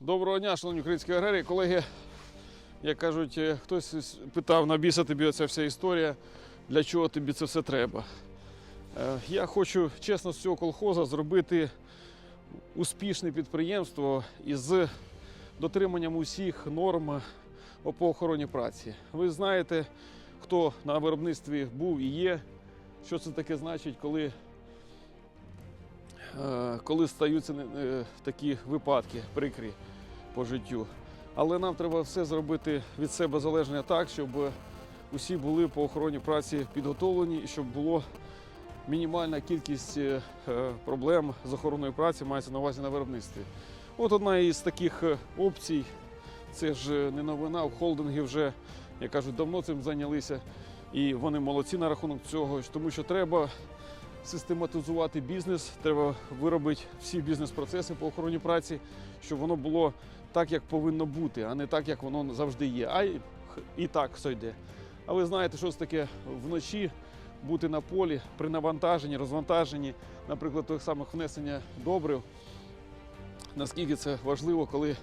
Доброго дня, шановні українські аграрії. Колеги, як кажуть, е, хтось питав, на біса тобі оця вся історія, для чого тобі це все треба. Е, Я хочу чесно з цього колхоза зробити успішне підприємство із дотриманням усіх норм по охороні праці. Ви знаєте, хто на виробництві був і є, що це таке значить, коли коли стаються е, такі випадки прикрі по життю. Але нам треба все зробити від себе залежне так, щоб усі були по охороні праці підготовлені і щоб було мінімальна кількість е, е, проблем з охороною праці мається на увазі на виробництві. От одна із таких е, опцій, це ж е, не новина, в холдинги вже, як кажуть, давно цим зайнялися. І вони молодці на рахунок цього, тому що треба систематизувати бізнес, треба виробити всі бізнес-процеси по охороні праці, щоб воно було так, як повинно бути, а не так, як воно завжди є. А й і так все йде. А ви знаєте, що це таке вночі бути на полі при навантаженні, розвантаженні, наприклад, тих самих внесення добрив. Наскільки це важливо, коли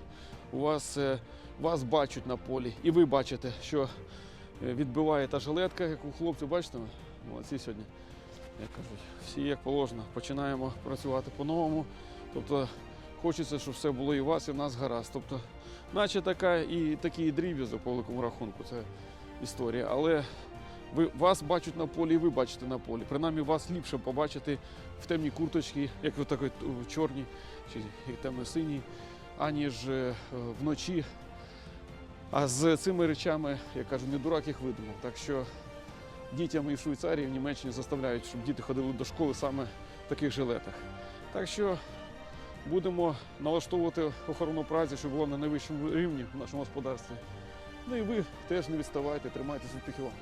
у вас, е, вас бачать на полі, і ви бачите, що е, відбиває та жилетка, як у хлопців, бачите, молодці сьогодні як кажуть, всі як положено, починаємо працювати по-новому. Тобто хочеться, щоб все було і у вас, і в нас гаразд. Тобто, наче така і такі дріб'язок по великому рахунку, це історія. Але ви, вас бачать на полі, і ви бачите на полі. Принаймні вас ліпше побачити в темній курточці, як ви такій в чорній чи темно-синій, аніж е, вночі. А з цими речами, я кажу, не дурак їх видумав. Так що дітям і в Швейцарії, і в Німеччині заставляють, щоб діти ходили до школи саме в таких жилетах. Так що будемо налаштовувати охорону праці, щоб було на найвищому рівні в нашому господарстві. Ну і ви теж не відставайте, тримайтеся успіхів. вам.